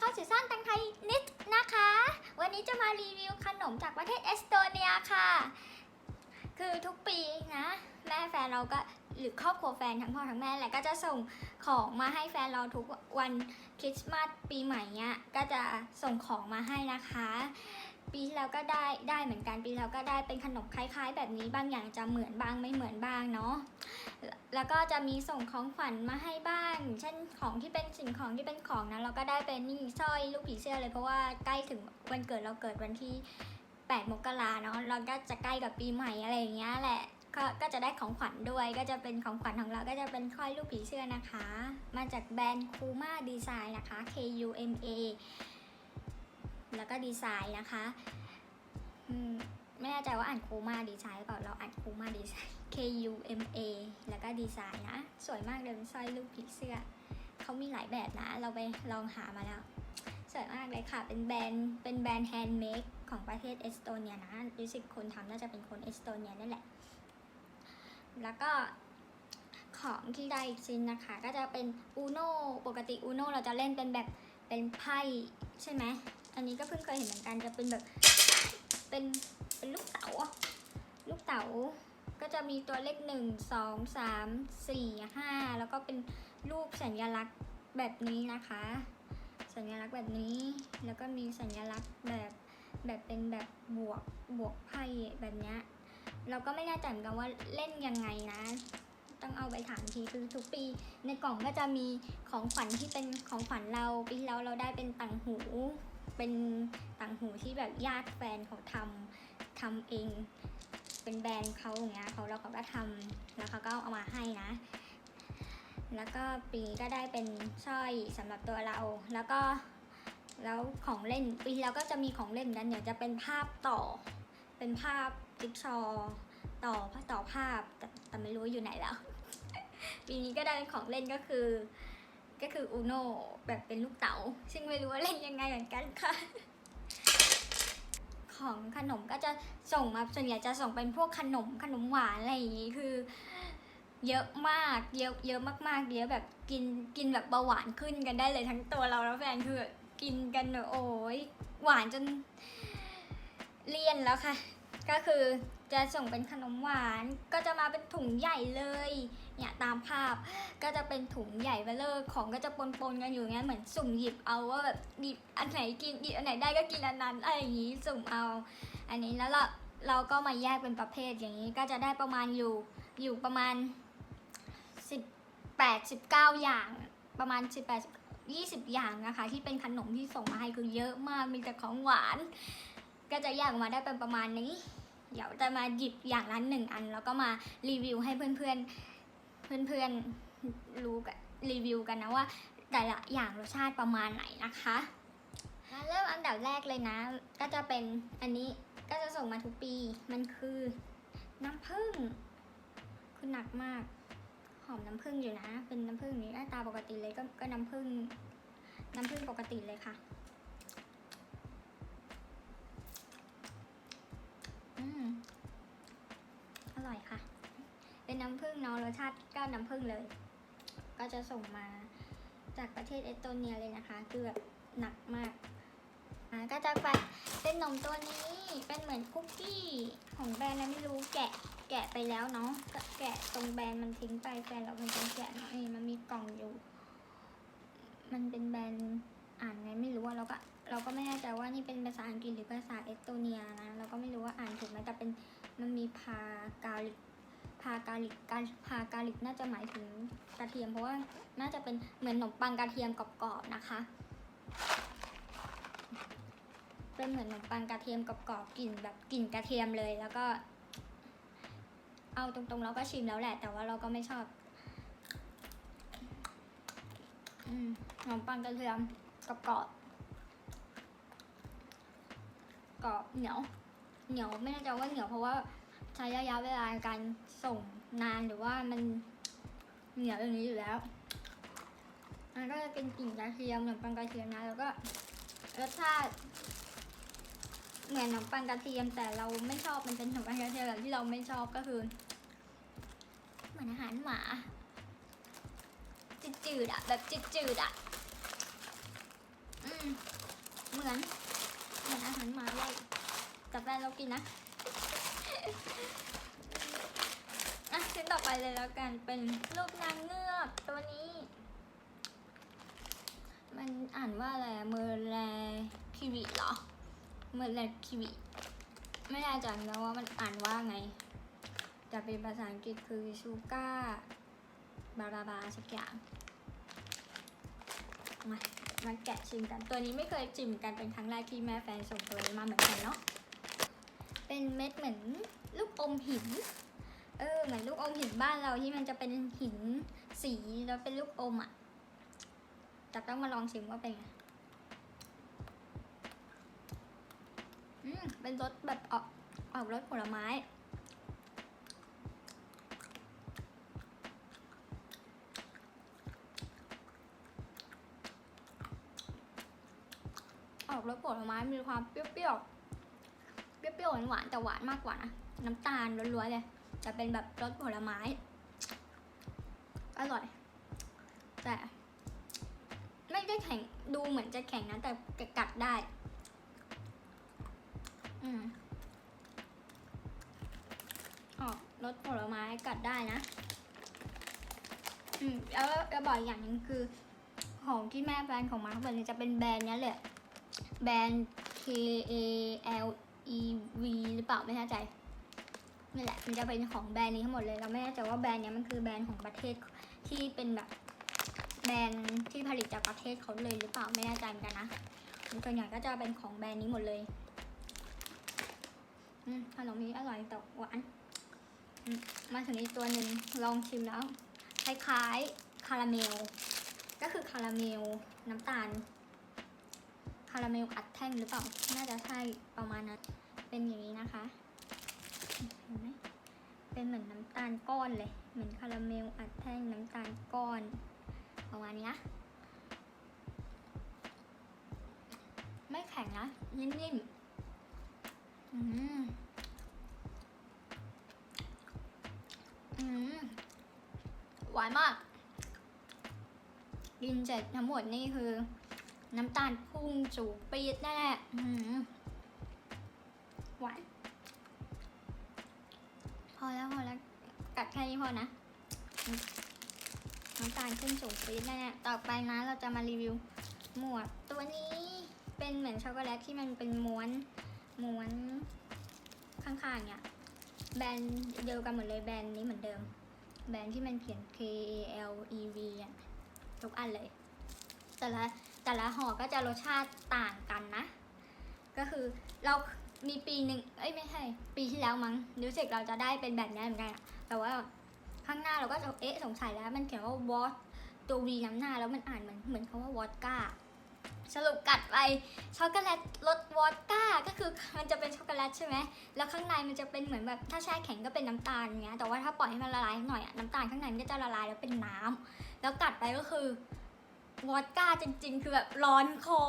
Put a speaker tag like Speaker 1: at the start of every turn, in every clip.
Speaker 1: ข้อสุซ่านตังไทยนิดนะคะ วันนี้จะมารีวิวขนมจากประเทศเอสโตเนียค่ะ คือทุกปีนะ แม่แฟนเราก็หรือครอบครัวแฟนทั้งพ่อทั้งแม่แหละก็จะส่งของมาให้แฟนเราทุกวันคริสต์มาสปีใหม่เนี้ยก็จะส่งของมาให้นะคะ ปีที่แล้วก็ได้ได้เหมือนกันปีแล้วก็ได้เป็นขนมคล้าย ๆ แบบนี้บางอย่างจะเหมือนบ้างไม่เหมือนบ้างเนาะแล้วก็จะมีส่งของขวัญมาให้บ้างเช่นของที่เป็นสิ่งของที่เป็นของนะเราก็ได้เป็นนี่สร้อยลูกผีเสื้อเลยเพราะว่าใกล้ถึงวันเกิดเราเกิดวันที่ 8 มกราเนาะเราก็จะใกล้กับปีใหม่อะไรอย่างเงี้ยแหละก็ก็จะได้ของขวัญด้วย ก็จะเป็นของขวัญของเราก็จะเป็นค่อยลูกผีเสื้อนะคะ มาจากแบรนด์คูมาดีไซน์นะคะ K U M A แล้วก็ดีไซน์นะคะไม่แน่ใจว่าอ่านคูมาดีไซน์เปล่าเราอ่านคูมาดีไซน์ K U M A แล้วก็ดีไซน์นะ สวยมากเลยเป็นสร้อยลูกผีเสื้อเขามีหลายแบบนะ เราไปลองหามาแล้ว สวยมากเลยค่ะ เป็นแบรนด์เป็นแบรนด์แฮนด์เมดของประเทศเอสโตเนียนะรู้สึกคนทำน่าจะเป็นคนเอสโตเนียนั่นแหละ แล้วก็ของที่ได้อีกชิ้นนะคะ ก็จะเป็นอูโนปกติอูโนเราจะเล่นเป็นแบบเป็นไพ่ใช่ไหม อันนี้ก็เพิ่งเคยเห็นเหมือนกันจะเป็นแบบเป็นเป็นลูกเต๋าลูกเต๋าก็จะมีตัวเลขหนึ่งสองสามสี่ห้าแล้วก็เป็นรูปสัญลักษณ์แบบนี้นะคะ สัญลักษณ์แบบนี้ แล้วก็มีสัญลักษณ์แบบแบบเป็นแบบบวกบวกไพ่แบบเนี้ยเราก็ไม่แน่ใจเหมือนกันว่าเล่นยังไงนะ ต้องเอาไปถามทีคือทุกปี ในกล่องก็จะมีของขวัญที่เป็นของขวัญเราปีแล้วเราได้เป็นต่างหู เป็นต่างหูที่แบบญาติแฟนเขาทำทำเอง เป็นแบรนด์เขาอย่างเงี้ยเขาแล้วเขาก็ทำแล้วเขาก็เอามาให้นะ แล้วก็ปีนี้ก็ได้เป็นสร้อยสำหรับตัวเรา แล้วก็แล้วของเล่นปีที่แล้วก็จะมีของเล่นเหมือนกันเดี๋ยวจะเป็นภาพต่อ เป็นภาพจิ๊กซอต่อต่อภาพแต่แต่ไม่รู้อยู่ไหนแล้ว ปีนี้ก็ได้เป็นของเล่นก็คือ ก็คืออูโนแบบเป็นลูกเต๋าซึ่งไม่รู้ว่าเล่นยังไงเหมือนกันค่ะ ของขนมก็จะส่งมาส่วนใหญ่จะส่งเป็นพวกขนมขนมหวานอะไรอย่างงี้คือ เยอะมากเยอะเยอะมากๆเยอะแบบกินกินแบบเบาหวานขึ้นกันได้เลยทั้งตัวเราแล้วแฟนคือกินกันโอ้ยหวานจนเลี่ยนแล้วค่ะ ก็คือจะส่งเป็นขนมหวานก็จะมาเป็นถุงใหญ่เลย เนี่ยตามภาพก็จะเป็นถุงใหญ่ไปเลยของก็จะปนๆกันอยู่เงี้ยเหมือนสุ่มหยิบเอาว่าแบบหยิบอันไหนกินหยิบอันไหนได้ก็กินอันนั้นอะไรอย่างงี้สุ่มเอา อันนี้แล้วเราเราก็มาแยกเป็นประเภทอย่างนี้ก็จะได้ประมาณอยู่อยู่ประมาณสิบแปดสิบเก้าอย่างประมาณสิบแปดยี่สิบอย่างนะคะ ที่เป็นขนมที่ส่งมาให้คือเยอะมากมีแต่ของหวาน ก็จะแยกออกมาได้เป็นประมาณนี้ เดี๋ยวจะมาหยิบอย่างละหนึ่งอัน แล้วก็มารีวิวให้เพื่อนๆ เพื่อนๆรู้กันรีวิวกันนะว่า แต่ละอย่างรสชาติประมาณไหนนะคะเริ่มอันดับแรกเลยนะ ก็จะเป็นอันนี้ก็จะส่งมาทุกปี มันคือน้ำผึ้งคือหนักมาก หอมน้ำผึ้งอยู่นะ เป็นน้ำผึ้งนี้หน้าตาปกติเลยก็ก็น้ำผึ้งน้ำผึ้งปกติเลยค่ะอืมอร่อยค่ะ น้ำผึ้งเนาะรสชาติก็น้ำผึ้งเลย ก็จะส่งมาจากประเทศเอสโตเนียเลยนะคะ คือแบบหนักมากอ่าก็จะไปเป็นนมตัวนี้เป็นเหมือนคุกกี้ของแบรนด์อะไรไม่รู้แกะแกะไปแล้วเนาะแกะตรงแบรนด์มันทิ้งไปแฟนเราเป็นคนแกะเนาะนี่มันมีกล่องอยู่ มันเป็นแบรนด์อ่านไงไม่รู้ว่าเราก็เราก็ไม่แน่ใจว่านี่เป็นภาษาอังกฤษหรือภาษาเอสโตเนียนะเราก็ไม่รู้ว่าอ่านถูกไหมแต่เป็นมันมีพากาลิก พากาลิกการพากาลิกน่าจะหมายถึงกระเทียม เพราะว่าน่าจะเป็นเหมือนขนมปังกระเทียมกรอบๆนะคะ เป็นเหมือนขนมปังกระเทียมกรอบๆกลิ่นแบบกลิ่นกระเทียมเลย แล้วก็ เอาตรงๆเราก็ชิมแล้วแหละ แต่ว่าเราก็ไม่ชอบขนมปังกระเทียมกรอบๆกรอบเหนียวเหนียวไม่แน่ใจว่าเหนียวเพราะว่า ใช้ระยะเวลาการส่งนานหรือว่ามันเหนียวอย่างนี้อยู่แล้วมันก็จะเป็นกลิ่นกระเทียมขนมปังกระเทียมนะ แล้วก็รสชาติเหมือนขนมปังกระเทียม แต่เราไม่ชอบมันเป็นขนมปังกระเทียมแบบที่เราไม่ชอบก็คือเหมือนอาหารหมาจืดๆอะแบบจืดๆอะอืมเหมือนเหมือนอาหารหมาเลยแต่แฟนเรากินนะ อะชิ้นต่อไปเลยแล้วกันเป็นรูปนางเงือกตัวนี้ มันอ่านว่าอะไรเมอร์แลคิวิเหรอเมอร์แลคิวิไม่แน่ใจเหมือนกันว่ามันอ่านว่าไง จะเป็นภาษาอังกฤษคือชูก้าบาราบาสักอย่างมามาแกะชิมกันตัวนี้ไม่เคยชิมกันเป็นครั้งแรกที่แม่แฟนส่งตัวนี้มาเหมือนกันเนาะ เป็นเม็ดเหมือนลูกอมหิน เออเหมือนลูกอมหินบ้านเราที่มันจะเป็นหินสีแล้วเป็นลูกอมอะแต่ต้องมาลองชิมว่าเป็นไงอืมเป็นรสแบบออกออกรสผลไม้ออกรสผลไม้มีความเปรี้ยวๆ เปรี้ยวๆหวานๆแต่หวานมากกว่านะน้ำตาลล้วนๆเลยจะเป็นแบบรสผลไม้ อร่อย แต่ไม่ได้แข็งดูเหมือนจะแข็งนะ แต่กัดได้ อืมออกรสผลไม้กัดได้นะ อืมแล้วแล้วบอกอีกอย่างหนึ่งคือ ของที่แม่แบรนด์ของมาร์คเบอร์จะเป็นแบรนด์นี้ยเลยแบรนด์ K A L E V หรือเปล่าไม่แน่ใจนี่แหละมันจะเป็นของแบรนด์นี้ทั้งหมดเลยเราไม่แน่ใจว่าแบรนด์นี้มันคือแบรนด์ของประเทศที่เป็นแบบแบรนด์ที่ผลิตจากประเทศเขาเลยหรือเปล่าไม่แน่ใจเหมือนกันนะส่วนใหญ่ก็จะเป็นของแบรนด์นี้หมดเลยอขนมนี้อร่อยแต่หวานมมาถึงอีกตัวหนึ่งลองชิมแล้ว คล้ายๆคาราเมล ก็คือคาราเมลน้ำตาล คาราเมลอัดแท่งหรือเปล่า น่าจะใช่ประมาณนั้น เป็นอย่างนี้นะคะ เห็นไหมเป็นเหมือนน้ำตาลก้อนเลย เหมือนคาราเมลอัดแท่งน้ำตาลก้อนประมาณนี้นะไม่แข็งนะ นิ่มๆ อืม อืม หวานมาก กินเสร็จทั้งหมดนี่คือ น้ำตาลพุ่งสูงปี๊ดแน่ๆอื้อ หือหวาน พอแล้วพอแล้วกัดแค่นี้พอนะอืมน้ำตาลขึ้นสูงปี๊ดแน่ๆต่อไปนะเราจะมารีวิว หมวดตัวนี้เป็นเหมือนช็อกโกแลตที่มันเป็นม้วนม้วนข้างๆเนี่ยแบรนด์เดียวกันหมดเลยแบรนด์นี้เหมือนเดิม แบรนด์ที่มันเขียน K A L E V อะทุกอันเลย แต่ละแต่ละห่อก็จะรสชาติต่างกันนะ ก็คือเรา มีปีหนึ่งเอ้ยไม่ใช่ปีที่แล้วมั้งรู้สึกเราจะได้เป็นแบบนี้เหมือนกันอะแต่ว่าข้างหน้าเราก็จะเอ๊ะสงสัยแล้วมันเขียนว่าวอตตัววีน้ำหน้าแล้วมันอ่านเหมือนเหมือนคำว่าวอดก้าสรุปกัดไปช็อกโกแลตรสวอดก้าก็คือมันจะเป็นช็อกโกแลตใช่ไหมแล้วข้างในมันจะเป็นเหมือนแบบถ้าแช่แข็งก็เป็นน้ำตาลอย่างเงี้ยแต่ว่าถ้าปล่อยให้มันละลายหน่อยอะน้ำตาลข้างในมันก็จะละลายแล้วเป็นน้ำแล้วกัดไปก็คือวอดก้าจริง ๆ คือแบบร้อนคอ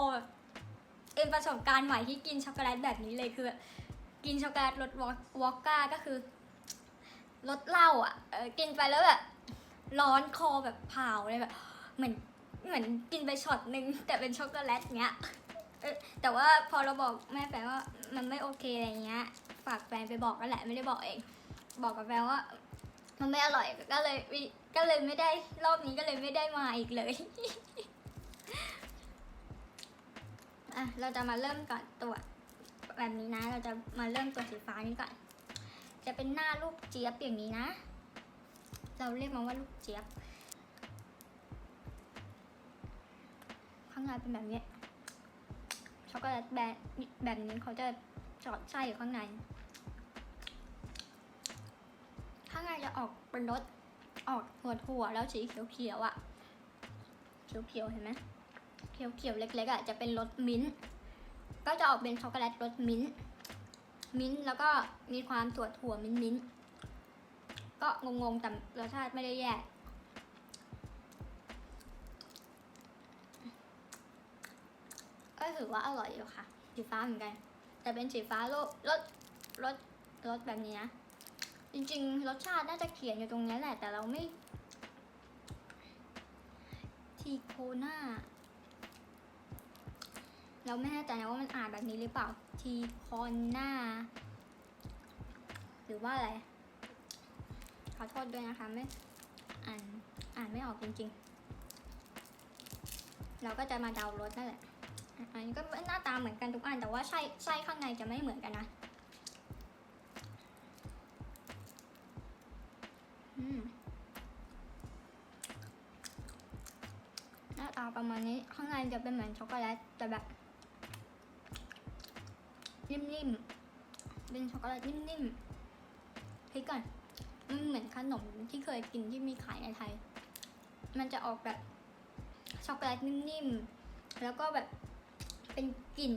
Speaker 1: เป็นประสบการณ์ใหม่ที่กินช็อกโกแลตแบบนี้เลยคือแบบกินช็อกโกแลตรสวอดก้าก็คือรสเหล้าอะกินไปแล้วแบบร้อนคอแบบเผาเลยแบบเหมือนเหมือนกินไปช็อตหนึ่งแต่เป็นช็อกโกแลตเงี้ยแต่ว่าพอเราบอกแม่แฟนว่ามันไม่โอเคอะไรเงี้ย ฝากแฟนไปบอกก็แหละไม่ได้บอกเอง บอกกับแฟนว่า มันไม่อร่อยก็เลยก็เลยไม่ได้รอบนี้ก็เลยไม่ได้มาอีกเลย อะเราจะมาเริ่มก่อนตัวแบบนี้นะ เราจะมาเริ่มตัวสีฟ้านี้ก่อน จะเป็นหน้าลูกเจี๊ยบอย่างนี้นะ เราเรียกมันว่าลูกเจี๊ยบ ข้างในเป็นแบบนี้ช็อกโกแลตแบบแบบนี้เขาจะจอดไส้อยู่ข้างใน ข้างในจะออกเป็นรสออกหัวถั่วๆแล้วสีเขียวๆอะ เขียวๆเห็นไหม ขียวๆเล็กๆอะจะเป็นรสมิ้นท์ก็จะออกเป็นช็อกโกแลตรสมิ้นท์มิ้นท์แล้วก็มีความถั่วถั่วมิ้นท์มิ้นท์ก็งงๆแต่รสชาติไม่ได้แย่ก็ถือว่าอร่อยอยู่ค่ะ สีฟ้าเหมือนกัน แต่เป็นสีฟ้ารสรสรสรสแบบนี้นะ จริงๆ รสชาติน่าจะเขียนอยู่ตรงนี้แหละ แต่เราไม่ทีโคน่า เราไม่แน่ใจนะว่ามันอ่านแบบนี้หรือเปล่า ทีคอนหน้า หรือว่าอะไร ขอโทษด้วยนะคะไม่อ่านอ่านไม่ออกจริงๆ เราก็จะมาเดารสนั่นแหละ อันนี้ก็หน้าตาเหมือนกันทุกอัน แต่ว่าไส้ไส้ข้างในจะไม่เหมือนกันนะอืมหน้าตาประมาณนี้ ข้างในจะเป็นเหมือนช็อกโกแลตแต่แบบ นิ่มๆ เป็นช็อกโกแลตนิ่มๆพริกก่อนมันเหมือนขนมที่เคยกินที่มีขายในไทย มันจะออกแบบช็อกโกแลตนิ่มๆ แล้วก็แบบเป็นกลิ่น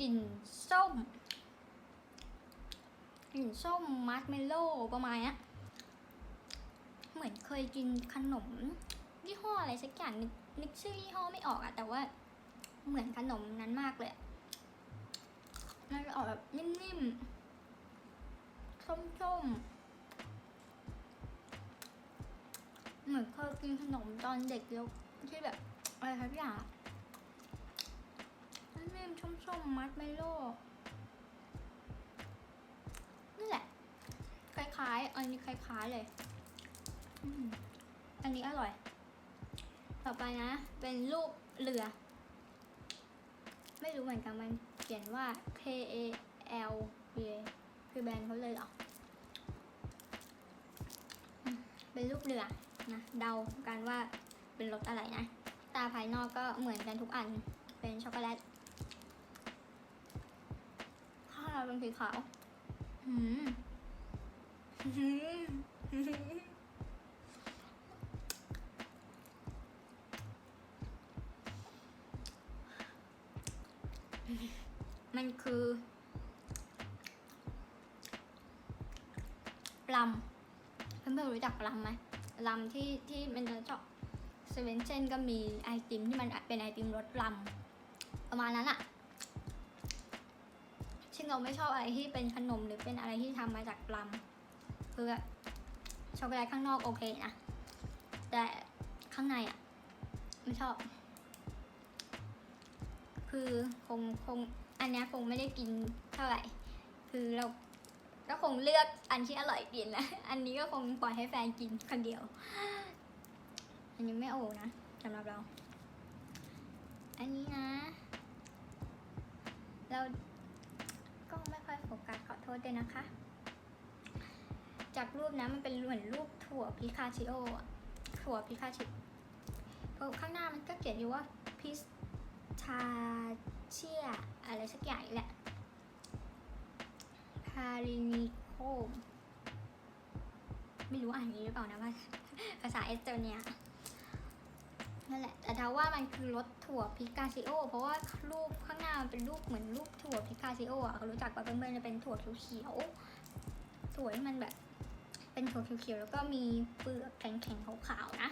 Speaker 1: กลิ่นส้มกลิ่นส้มมัสเมลโล่ประมาณนี้เหมือนเคยกินขนมยี่ห้ออะไรสักอย่างนึกชื่อยี่ห้อไม่ออกอะแต่ว่าเหมือนขนมนั้นมากเลย มันจะออกแบบนิ่มๆส้มๆ เหมือนเคยกินขนมตอนเด็กแล้วที่แบบอะไรสักอย่างนิ่มๆส้มๆ มัดเมโลนี่แหละ คล้ายๆ อันนี้คล้ายๆเลยอันนี้อร่อย ต่อไปนะ เป็นรูปเรือ ไม่รู้เหมือนกันมันเขียนว่า K A L B A คือแบรนด์เขาเลยหรอ เป็นรูปเรือนะ เดากันว่าเป็นรสอะไรนะ ตาภายนอกก็เหมือนกันทุกอัน เป็นช็อกโกแลต ข้างในเป็นสีขาวอืมมั นคือลำเพื่อนๆรู้จักลำไหมลำที่ที่มันจะเจาะเซเว่นเซนก็มีไอติมที่มันเป็นไอติมรสลำประมาณนั้นอะซึ่งเราไม่ชอบอะไรที่เป็นขนมหรือเป็นอะไรที่ทำมาจากลำคือช็อกโกแลตข้างนอกโอเคนะ แต่ข้างในอะไม่ชอบ คือคงคง อันนี้คงไม่ได้กินเท่าไหร่ คือเราก็คงเลือกอันที่อร่อยกินแหละอันนี้ก็คงปล่อยให้แฟนกินคนเดียว อันนี้ไม่โอนะสำหรับเรา อันนี้นะ เราก็ไม่ค่อยโฟกัสขอโทษด้วยนะคะ จากรูปนะมันเป็นเหมือนรูปถั่วพิคาชิโอถั่วพิคาชิเพราะข้างหน้ามันก็เขียนอยู่ว่าพิสชา เชียอะไรสักอย่างแหละพารินิโคม ไม่รู้อ่านอย่างนี้หรือเปล่านะว่าภาษาเอสโตเนียนั่นแหละ แต่ถ้าว่ามันคือรสถั่วพิกาซิโอ เพราะว่ารูปข้างหน้ามันเป็นรูปเหมือนรูปถั่วพิกาซิโออะเขารู้จักปะเพื่อนๆจะเป็นถั่วเขียวๆถั่วที่มันแบบ เป็นถั่วเขียวๆแล้วก็มีเปลือกแข็งๆขาวๆนะ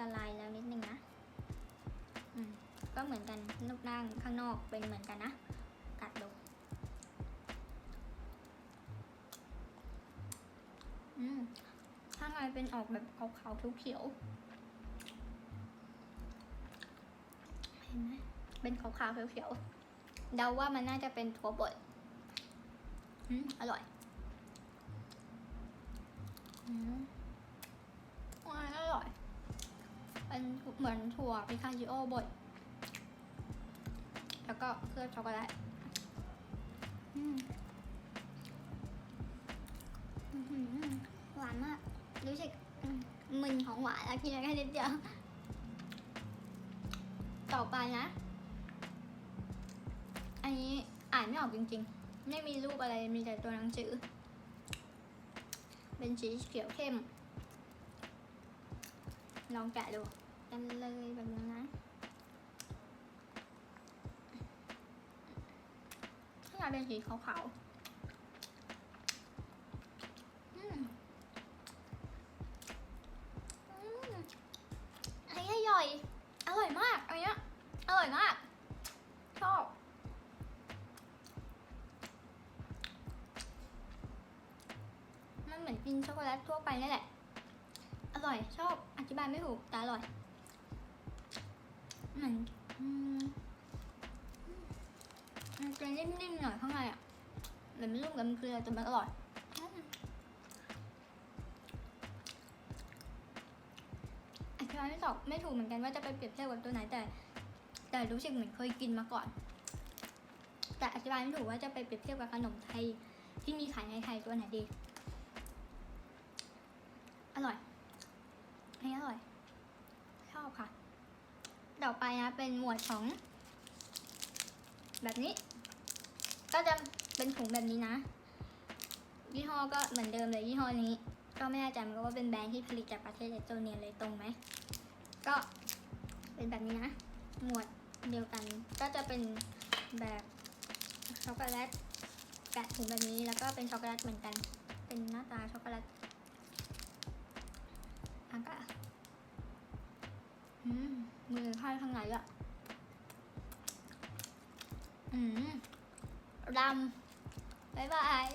Speaker 1: ละลายแล้วนิดนึงนะอืมก็เหมือนกันลูกด่างข้างนอกเป็นเหมือนกันนะ กัดดูอืมข้างในเป็นออกแบบขาวๆเขียวๆเห็นไหมเป็นขาวๆเขียวๆเดาว่ามันน่าจะเป็นถั่วบดอืมอร่อยอืมอร่อย เป็นเหมือนถั่วพิคาชิโอบด แล้วก็เคลือบช็อกโกแลตหวานมาก รู้สึกอืมมึนของหวานแล้วกินแค่นิดเดียวต่อไปนะ อันนี้อ่านไม่ออกจริงๆ ไม่มีรูปอะไร มีแต่ตัวหนังสือ เป็นสีเขียวเข้ม ลองแกะดู กันเลยแบบนี้นะข้างในเป็นสีขาวๆอร่อย อร่อยมากอันเนี้ยอร่อยมาก ชอบ มันเหมือนกินช็อกโกแลตทั่วไปนี่แหละ อร่อย ชอบ อธิบายไม่ถูก แต่อร่อย มันมันจะนิ่มๆหน่อยข้างในอะเหมือนไม่รุ่มกับมันเกลือแต่มันอร่อยอธิบายไม่ถูกไม่ถูกเหมือนกันว่าจะไปเปรียบเทียบกับตัวไหนแต่ แต่รู้สึกเหมือนเคยกินมาก่อน แต่อธิบายไม่ถูกว่าจะไปเปรียบเทียบกับขนมไทยที่มีขายในไทยตัวไหนดี อร่อยอันนี้อร่อย ชอบค่ะ ต่อไปนะ เป็นหมวดของ แบบนี้ ก็จะเป็นถุงแบบนี้นะ ยี่ห้อก็เหมือนเดิมเลยยี่ห้อนี้ ก็ไม่แน่ใจเหมือนกันว่าเป็นแบรนด์ที่ผลิตจากประเทศเอสโตเนียเลยตรงไหม ก็เป็นแบบนี้นะ หมวดเดียวกัน ก็จะเป็นแบบช็อกโกแลตแปะถุงแบบนี้แล้วก็เป็นช็อกโกแลตเหมือนกัน เป็นหน้าตาช็อกโกแลตอากาศมือค่อยข้างในอะ อืมรำบายบาย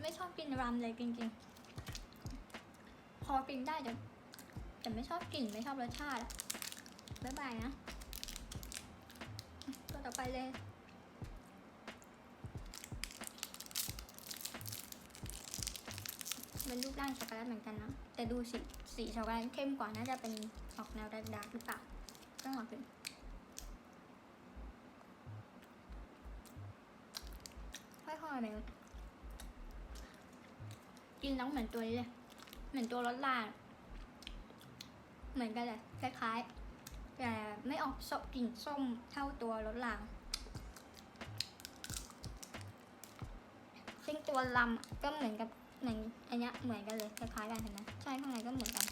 Speaker 1: ไม่ชอบกินรำเลยจริงๆ พอกินได้แต่แต่ไม่ชอบกลิ่นไม่ชอบรสชาติบายบายนะตัวต่อไปเลยเป็นรูปร่างช็อกโกแลตเหมือนกันนะแต่ดูสีสีช็อกโกแลตเข้มกว่าน่าจะเป็นออกแนวดาร์กหรือเปล่าต้องลองดู ค่อยๆเลยกินแล้วเหมือนตัวนี้เลย เหมือนตัวรสลาดเหมือนกันเลยคล้ายๆ แต่ไม่ออกสกลิ่นส้มเท่าตัวรสลางซึ่งตัวลำก็เหมือนกับเหมือนอันนี้เหมือนกันเลยคล้ายๆกันเห็นไหมใช่ข้างในก็เหมือนกัน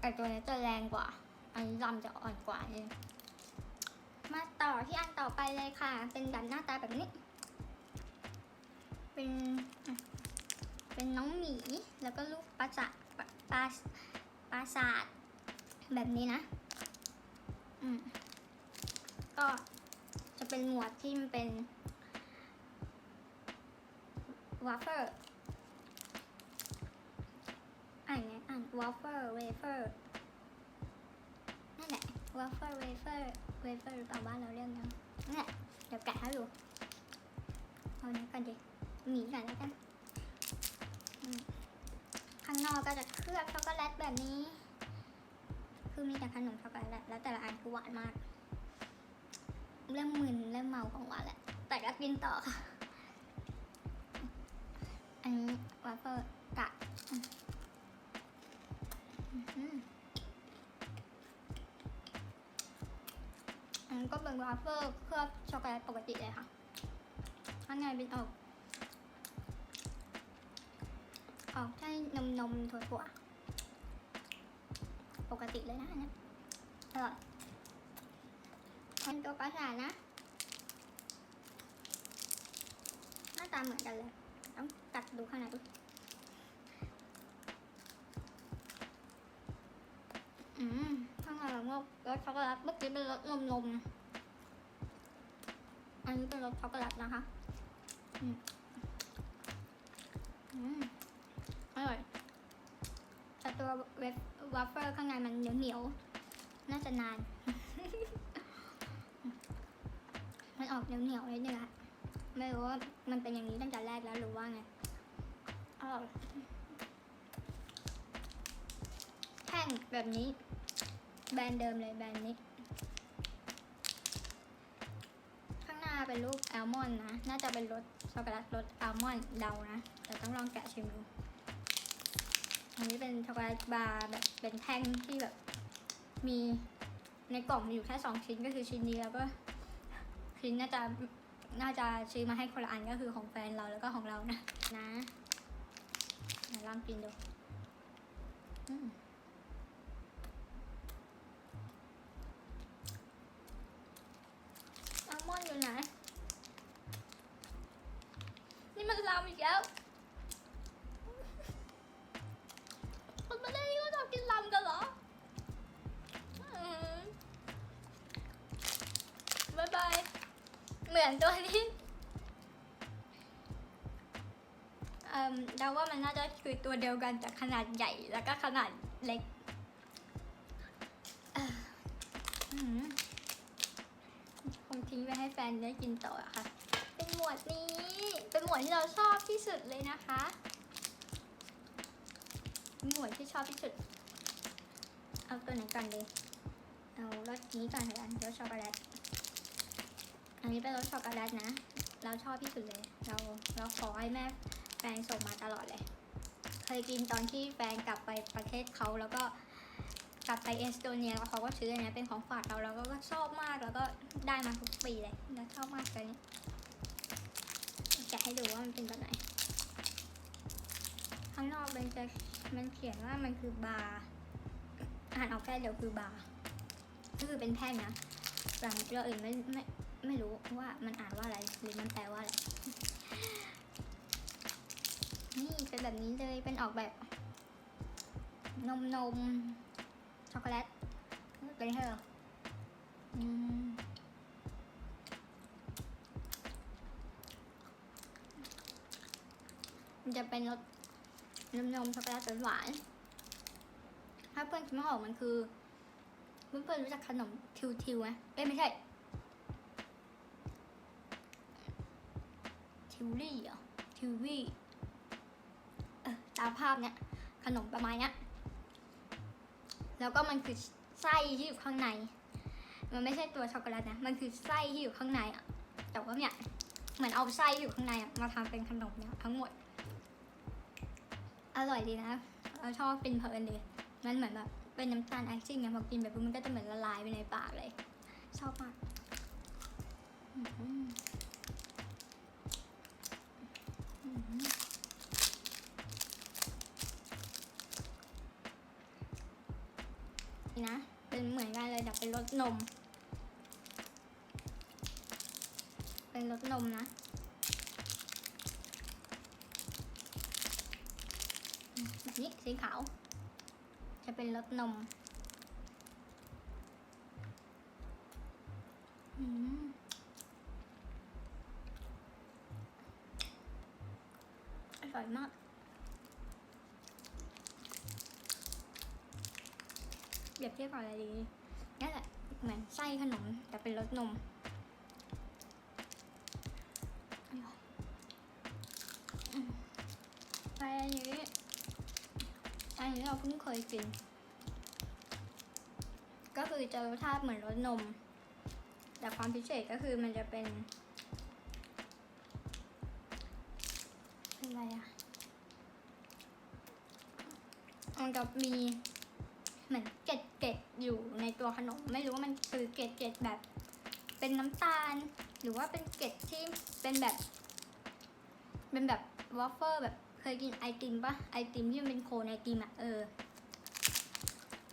Speaker 1: แต่ตัวนี้จะแรงกว่า อันนี้ลำจะอ่อนกว่าเองมาต่อที่อันต่อไปเลยค่ะ เป็นแบบหน้าตาแบบนี้ เป็นเป็นน้องหมี แล้วก็ลูกปลาจะปลาปลาปลาสาดแบบนี้นะอืมก็จะเป็นหมวดที่มันเป็นวาฟเฟอร์อ่านไงอ่านวาฟเฟอร์เวเฟอร์นั่นแหละวาฟเฟอร์เวเฟอร์เวเฟอร์ตามบ้านเราเรียกยังนั่นแหละเดี๋ยวแกะให้ดูเอาเนี้ยกันดิ หมีกันแล้วกันข้างนอกก็จะเคลือบช็อกโกแลตแบบนี้ คือมีแต่ขนมช็อกโกแลตแล้วแต่ละอันคือหวานมาก เริ่มมึนเริ่มเมาของหวานแหละ แต่ก็กินต่อค่ะ อันนี้วาฟเฟอร์กะอันก็เป็นวาฟเฟอร์เคลือบช็อกโกแลตปกติเลยค่ะข้างในเป็นออก ออกใช่นมนมถั่วถั่วปกติเลยนะอันนี้อร่อยอันตัวปลาสานะหน้าตาเหมือนกันเลย ต้องกัดดูข้างในดูอืมข้างในแบบว่ารสช็อกโกแลตเมื่อกี้เป็นรสนมนมอันนี้เป็นรสช็อกโกแลตนะคะ อืม อืม เวฟวาฟเฟิลข้างในมันเหนียวเหนียวๆน่าจะนาน มันออกเหนียวเหนียวนิดนึงอะไม่รู้ว่ามันเป็นอย่างนี้ตั้งแต่แรกแล้วหรือว่าไงอร่อยแท่งแบบนี้ แบรนด์เดิมเลยแบรนด์นี้ ข้างหน้าเป็นรูปแอลมอนนะ น่าจะเป็นรสช็อกโกแลตรสแอลมอนเดานะ แต่ต้องลองแกะชิมดู อันนี้เป็นช็อกโกแลตบาร์แบบเป็นแท่งที่แบบ มีในกล่องมีอยู่แค่สองชิ้นก็คือชิ้นนี้แล้วก็ ชิ้นน่าจะน่าจะซื้อมาให้คนละอันก็คือของแฟนเราแล้วก็ของเรานะ นะเดี๋ยวลองกินดูอืมอัลมอนด์อยู่ไหน นี่มันลามอีกแล้ว นน่าจะคือตัวเดียวกันแต่ขนาดใหญ่แล้วก็ขนาดเล็กอะอืมคงทิ้งไว้ให้แฟนได้กินต่ออะค่ะ เป็นหมวดนี้ เป็นหมวดที่เราชอบที่สุดเลยนะคะเป็นหมวดที่ชอบที่สุด เอาตัวไหนก่อนดีเอารสนี้ก่อนละกันรสช็อกโกแลต อันนี้เป็นรสช็อกโกแลตนะ เราชอบที่สุดเลย เราเราขอให้แม่แฟนส่งมาตลอดเลย เคยกินตอนที่แฟนกลับไปประเทศเขาแล้วก็กลับไปเอสโตเนียแล้วเขาก็ซื้ออันเนี้ยเป็นของฝากเราแล้วก็ชอบมากแล้วก็ได้มาทุกปีเลยแล้วชอบมากตัวนี้แกะให้ดูว่ามันเป็นแบบไหน ข้างนอกมันจะมันเขียนว่ามันคือบาร์อ่านออกแค่เดียวคือบาร์ก็คือเป็นแท่งนะหลังตัวอื่นไม่ไม่ไม่รู้ว่ามันอ่านว่าอะไรหรือมันแปลว่าอะไร นี่เป็นแบบนี้เลยเป็นออกแบบ นมนมช็อกโกแลตเป็นเหรออืมจะเป็นรสนมนมช็อกโกแลตหวานถ้าเพื่อนคิดไม่ออกมันคือเพื่อนๆรู้จักขนมทิวทิวไหมเอ้ยไม่ใช่ ทิวลี่เหรอทิววี่ ตามภาพเนี้ยขนมประมาณเนี้ยแล้วก็มันคือไส้ที่อยู่ข้างใน มันไม่ใช่ตัวช็อกโกแลตนะ มันคือไส้ที่อยู่ข้างในอะแต่ว่าเนี่ยเหมือนเอาไส้ที่อยู่ข้างในมาทำเป็นขนมเนี่ยทั้งหมด อร่อยดีนะเราชอบเป็นเพลินดีมันเหมือนแบบเป็นน้ำตาลไอซิ่งเนี่ยพอกินแบบปุ๊บมันก็จะเหมือนละลายไปในปากเลย ชอบมากอืม อนกันเลยแต่เป็นรสนม เป็นรสนมนะแบบนี้สีขาว จะเป็นรสนมอืมอร่อยมากเปรียบเทียบกับอะไรดี เหมือนไส้ขนมแต่เป็นรสนมไปอันนี้อันนี้เราเพิ่งเคยกิน ก็คือจะรสชาติเหมือนรสนม แต่ความพิเศษก็คือมันจะเป็นเป็นอะไรอะมันจะมี เหมือนเกล็ดเกล็ดอยู่ในตัวขนม ไม่รู้ว่ามันคือเกล็ดเกล็ดแบบ เป็นน้ำตาล หรือว่าเป็นเกล็ดที่เป็นแบบ เป็นแบบวอฟเฟอร์แบบเคยกินไอติมปะไอติมที่มันเป็นโคนไอติมอะเออ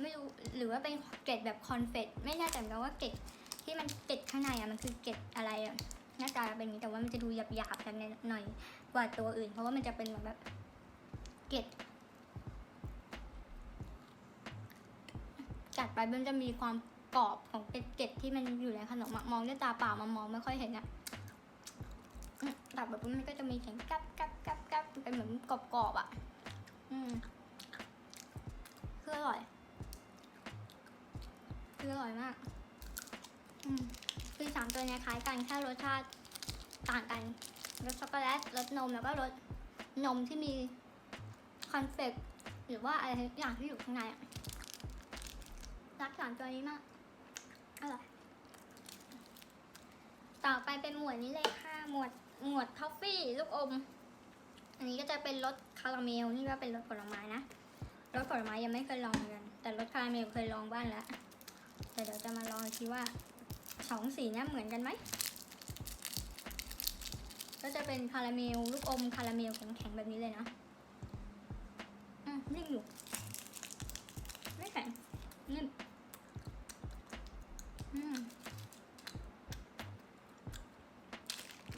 Speaker 1: ไม่รู้หรือว่าเป็นเกล็ดแบบคอนเฟตไม่แน่ใจเหมือนกันว่าเกล็ดที่มันเกล็ดข้างในอะมันคือเกล็ดอะไรอะหน้าตาเป็นอย่างนี้แต่ว่ามันจะดูหยาบๆกันหน่อยกว่าตัวอื่น เพราะว่ามันจะเป็นแบบเกล็ด กัดไปมันจะมีความกรอบของเกล็ดที่มันอยู่ในขนมมองด้วยตาเปล่ามันมองไม่ค่อยเห็นอะตัดแบบมันก็จะมีเสียงกับกับกับกับเป็นเหมือนกรอบๆอะอืมคืออร่อยคืออร่อยมาก อืมคือสามตัวเนี้ยคล้ายกันแค่รสชาติต่างกันรสช็อกโกแลตรสนมแล้วก็รสนมที่มีคอนเฟกหรือว่าอะไรอย่างที่อยู่ข้างในอะ รักสามตัวนี้มากอร่อยต่อไปเป็นหมวดนี้เลยค่ะ หมวดหมวดทอฟฟี่ลูกอม อันนี้ก็จะเป็นรสคาราเมลนี่ก็เป็นรสผลไม้นะรสผลไม้ยังไม่เคยลองเหมือนกันแต่รสคาราเมลเคยลองบ้างแล้วแต่เดี๋ยวจะมาลองอีกทีว่าสองสีเนี้ยเหมือนกันไหมก็จะเป็นคาราเมลลูกอมคาราเมลแข็งๆแบบนี้เลยนะอืมนิ่มอยู่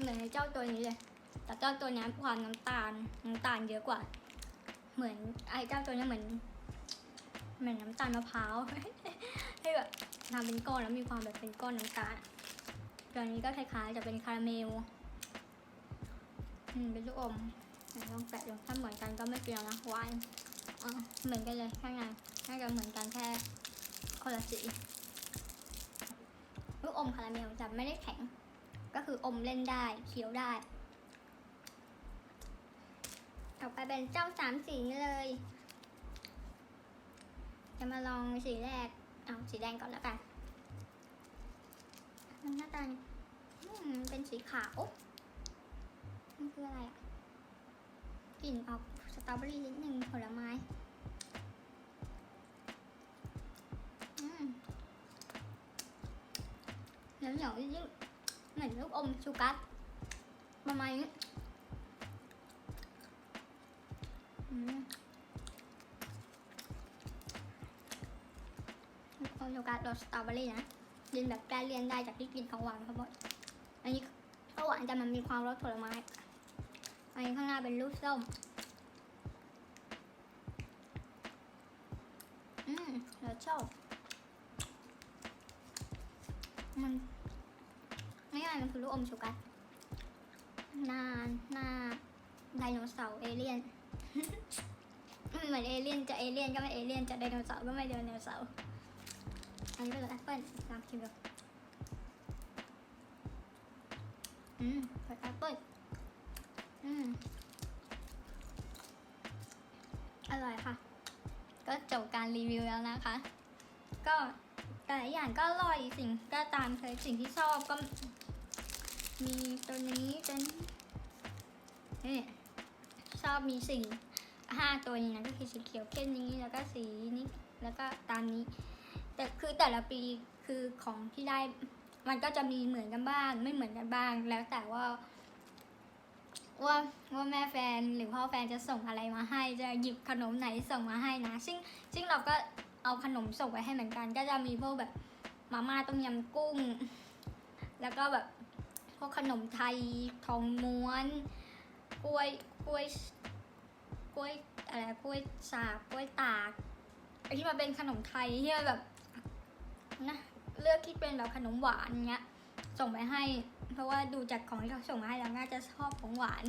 Speaker 1: มือนเจ้าตัวนี้เลย แต่เจ้าตัวนี้ความน้ำตาลน้ำตาลเยอะกว่า เหมือนไอ้เจ้าตัวนี้เหมือน เหมือนน้ำตาลมะพร้าวให้แบบทำเป็นก้อนแล้วมีความแบบเป็นก้อนน้ำตาลตัวนี้ก็คล้ายๆจะเป็นคาราเมลอืมเป็นลูกอมลองแปะดูถ้าเหมือนกันก็ไม่เปรี้ยวนะวานเหมือนกันเลยข้างในน่าจะเหมือนกันแค่คนละสีลูกอมคาราเมลจะไม่ได้แข็ง ก็คืออมเล่นได้เคี้ยวได้ ต่อไปเป็นเจ้าสามสีนี่เลย จะมาลองสีแรก เอาสีแดงก่อนแล้วกันมันหน้าตาอืมเป็นสีขาวมันคืออะไรอะกลิ่นออกสตรอเบอรี่นิดนึงผลไม้อืมเหนียวเหนียวๆยิ่ง เหมือนลูกอมชูกัสประมาณนี้ลูกอมชูกัสรสสตรอเบอรี่นะกินแบบแก้เลียนได้จากที่กินของหวานทั้งหมอันนี้ก็หวานแต่มันมีความรสผลไม้อันนี้ข้างหน้าเป็นลูกส้มอืมเร คือลูกอมชูกัสหน้าหน้าไดโนเสาร์เอเลี่ยนมันเหมือนเอเลี่ยนจะเอเลี่ยนก็ไม่เอเลี่ยนจะไดโนเสาร์ก็ไม่ไดโนเสาร์อันนี้เป็นรสแอปเปิ้ลลองชิมดูอืมรสแอปเปิ้ลอืมอร่อยค่ะ ก็จบการรีวิวแล้วนะคะ ก็แต่ละอย่างก็อร่อยสิ่งก็ตามเคยสิ่งที่ชอบก็ มีตัวนี้เป็นนี่ชอบมีสิ่งห้าตัวนี้นะก็คือสีเขียวเข้มนี้แล้วก็สีนี้แล้วก็ตามนี้ แต่คือแต่ละปีคือของที่ได้ มันก็จะมีเหมือนกันบ้าง ไม่เหมือนกันบ้าง แล้วแต่ว่า ว่าว่าแม่แฟนหรือพ่อแฟนจะส่งอะไรมาให้ จะหยิบขนมไหนส่งมาให้นะ ซึ่งซึ่งเราก็เอาขนมส่งไปให้เหมือนกัน ก็จะมีพวกแบบมาม่าต้มยำกุ้ง แล้วก็แบบ พวกขนมไทยทองม้วน กล้วยกล้วยกล้วยอะไรกล้วยสาบกล้วยตากไอที่มันเป็นขนมไทยที่มันแบบนะเลือกที่เป็นแบบขนมหวานเงี้ย ส่งไปให้ เพราะว่าดูจากของที่เขาส่งมาให้แล้วน่าจะชอบของหวาน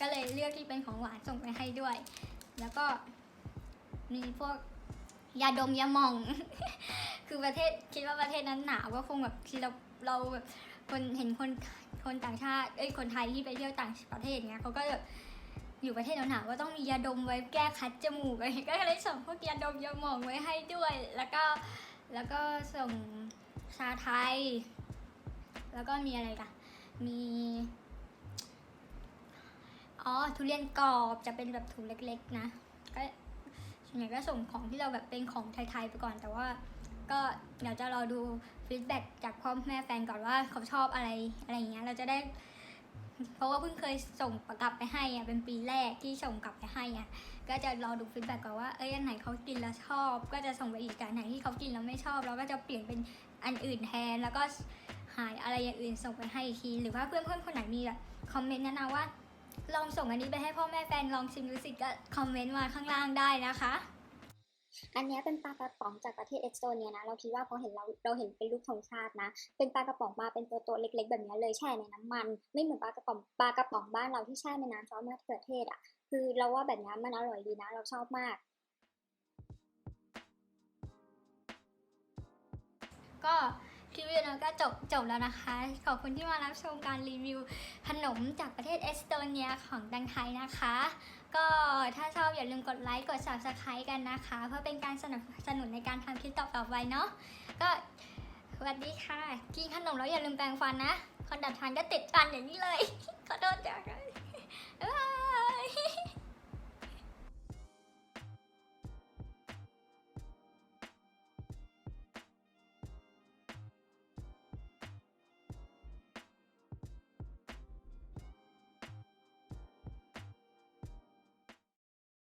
Speaker 1: ก็เลยเลือกที่เป็นของหวานส่งไปให้ด้วย แล้วก็มีพวกยาดมยาหม่อง คือประเทศคิดว่าประเทศนั้นหนาวก็คงแบบคือเราเราแบบ คนเห็นคนคนต่างชาติเอ้ยคนไทยที่ไปเที่ยวต่างประเทศเงี้ยเขาก็แบบอยู่ประเทศหนาวๆก็ต้องมียาดมไว้แก้คัดจมูกอะไรก็เลยส่งพวกยาดมยาหม่องไว้ให้ด้วย แล้วก็แล้วก็ส่งชาไทย แล้วก็มีอะไรกันมีอ๋อทุเรียนกรอบจะเป็นแบบถุงเล็ก ๆ นะ ก็ส่วนใหญ่ก็ส่งของที่เราแบบเป็นของไทยๆไปก่อนแต่ว่า ก็เดี๋ยวจะรอดู ฟีดแบ็กจากพ่อแม่แฟนก่อนว่าเขาชอบอะไรอะไรอย่างเงี้ยเราจะได้ เพราะว่าเพิ่งเคยส่งกลับไปให้อะเป็นปีแรกที่ส่งกลับไปให้อะก็จะรอดูฟีดแบ็กก่อนว่าเอ้ยอันไหนเขากินแล้วชอบ ก็จะส่งไปอีกอันไหนที่เขากินแล้วไม่ชอบเราก็จะเปลี่ยนเป็นอันอื่นแทนแล้วก็หายอะไรอย่างอื่นส่งไปให้อีกทีหรือว่าเพื่อนเพื่อนคนไหนมีแบบคอมเมนต์แนะนำว่าลองส่งอันนี้ไปให้พ่อแม่แฟนลองชิมดูสิก็คอมเมนต์มาข้างล่างได้นะคะ
Speaker 2: อันนี้เป็นปลากระป๋องจากประเทศเอสโตเนียนะ เราคิดว่าพอเห็นเราเราเห็นเป็นรูปธงชาตินะ เป็นปลากระป๋องมาเป็นตัวตัวเล็ก ๆ แบบนี้เลยแช่ในน้ำมัน ไม่เหมือนปลากระป๋องปลากระป๋องบ้านเราที่แช่ในน้ำซอสมะเขือเทศอะ คือเราว่าแบบนี้มันอร่อยดีนะ เราชอบมาก
Speaker 1: ก็คลิปวิดีโอก็จบจบแล้วนะคะ ขอบคุณที่มารับชมการรีวิวขนมจากประเทศเอสโตเนียของดังไทยนะคะ ก็ถ้าชอบอย่าลืมกดไลค์กด subscribe กันนะคะ เพื่อเป็นการสนับสนุนในการทำคลิปต่อๆไปเนาะก็สวัสดีค่ะกินขนมแล้วอย่าลืมแปรงฟันนะคนดัดฟันก็ติดฟันอย่างนี้เลยขอโทษจ้ยบ๊ายบาย